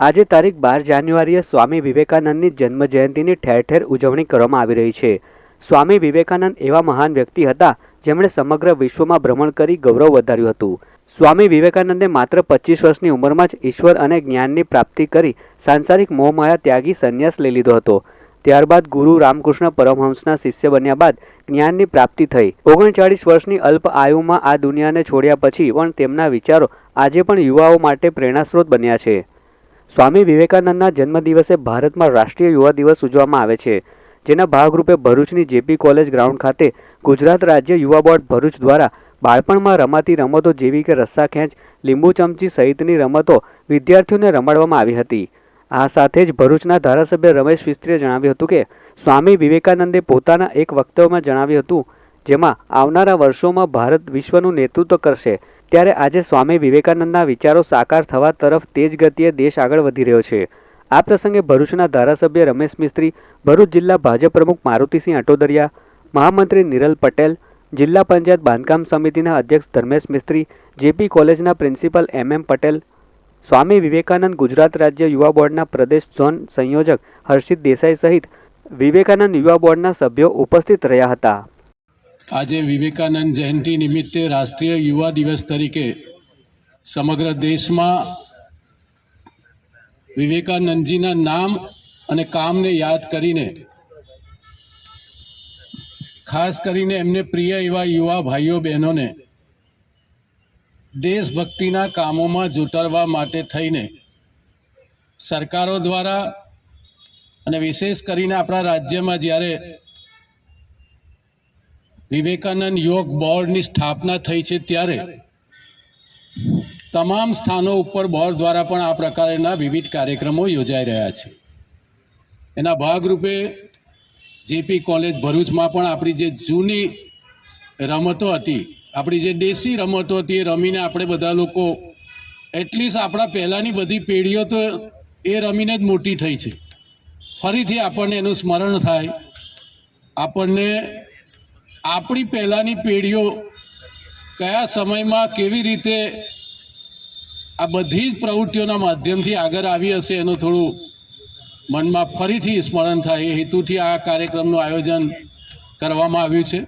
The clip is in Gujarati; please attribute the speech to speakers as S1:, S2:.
S1: આજે તારીખ બાર જાન્યુઆરીએ સ્વામી વિવેકાનંદની જન્મ જયંતિની ઠેર ઠેર ઉજવણી કરવામાં આવી રહી છે. સ્વામી વિવેકાનંદ એવા મહાન વ્યક્તિ હતા, જેમણે સમગ્ર વિશ્વમાં ભ્રમણ કરી ગૌરવ વધાર્યું હતું. સ્વામી વિવેકાનંદે માત્ર પચીસ વર્ષની ઉંમરમાં જ ઈશ્વર અને જ્ઞાનની પ્રાપ્તિ કરી સાંસારિક મોહમાયા ત્યાગી સંન્યાસ લઈ લીધો હતો. ત્યારબાદ ગુરુ રામકૃષ્ણ પરમહંસના શિષ્ય બન્યા બાદ જ્ઞાનની પ્રાપ્તિ થઈ. ઓગણચાળીસ વર્ષની અલ્પ આયુમાં આ દુનિયાને છોડ્યા પછી પણ તેમના વિચારો આજે પણ યુવાઓ માટે પ્રેરણાસ્ત્રોત બન્યા છે. સ્વામી વિવેકાનંદના જન્મદિવસે ભારતમાં રાષ્ટ્રીય યુવા દિવસ ઉજવવામાં આવે છે, જેના ભાગરૂપે ભરૂચની જેપી કોલેજ ગ્રાઉન્ડ ખાતે ગુજરાત રાજ્ય યુવા બોર્ડ ભરૂચ દ્વારા બાળપણમાં રમાતી રમતો જેવી કે રસ્સા ખેંચ લીંબુ ચમચી સહિતની રમતો વિદ્યાર્થીઓને રમાડવામાં આવી હતી. આ સાથે જ ભરૂચના ધારાસભ્ય રમેશ મિસ્ત્રીએ જણાવ્યું હતું કે, સ્વામી વિવેકાનંદે પોતાના એક વક્તવ્યમાં જણાવ્યું હતું, જેમાં આવનારા વર્ષોમાં ભારત વિશ્વનું નેતૃત્વ કરશે. ત્યારે આજે સ્વામી વિવેકાનંદના વિચારો સાકાર થવા તરફ તેજ ગતિએ દેશ આગળ વધી રહ્યો છે. આ પ્રસંગે ભરૂચના ધારાસભ્ય રમેશ મિસ્ત્રી, ભરૂચ જિલ્લા ભાજપ પ્રમુખ મારુતિસિંહ અટોદરિયા મહામંત્રી નિરલ પટેલ, જિલ્લા પંચાયત બાંધકામ સમિતિના અધ્યક્ષ ધર્મેશ મિસ્ત્રી, જેપી કોલેજના principal M M Patel, Swami Vivekananda Gujarat રાજ્ય યુવા બોર્ડના પ્રદેશ ઝોન સંયોજક હર્ષિત દેસાઈ સહિત વિવેકાનંદ યુવા બોર્ડના સભ્યો ઉપસ્થિત રહ્યા હતા.
S2: આજે વિવેકાનંદ જયંતિ નિમિત્તે રાષ્ટ્રીય યુવા દિવસ તરીકે સમગ્ર દેશમાં વિવેકાનંદજીના નામ અને કામને યાદ કરીને, ખાસ કરીને એમને પ્રિય એવા યુવા ભાઈઓ બહેનોને, દેશભક્તિના કામોમાં જોતરવા માટે થઈને, સરકારો દ્વારા અને વિશેષ કરીને આપણા રાજ્યમાં જ્યારે વિવેકાનંદ યોગ બોર્ડની સ્થાપના થઈ છે ત્યારે. તમામ સ્થાનો ઉપર બોર્ડ દ્વારા પણ આ પ્રકારના વિવિધ કાર્યક્રમો યોજાઈ રહ્યા છે. એના ભાગરૂપે જેપી કોલેજ ભરૂચમાં પણ આપણી જે જૂની રમતો હતી, આપણી જે દેશી રમતો હતી એ રમીને આપણે બધા લોકો એટલીસ્ટ આપણા પહેલાંની બધી પેઢીઓ તો એ રમીને જ મોટી થઈ છે. ફરીથી આપણને એનું સ્મરણ થાય. આપણને આપણી પહેલાંની પેઢીઓ કયા સમયમાં કેવી રીતે આ બધી જ પ્રવૃત્તિઓના માધ્યમથી આગળ આવી હશે એનું થોડું મનમાં ફરીથી સ્મરણ થાય એ હેતુથી આ કાર્યક્રમનું આયોજન કરવામાં આવ્યું છે.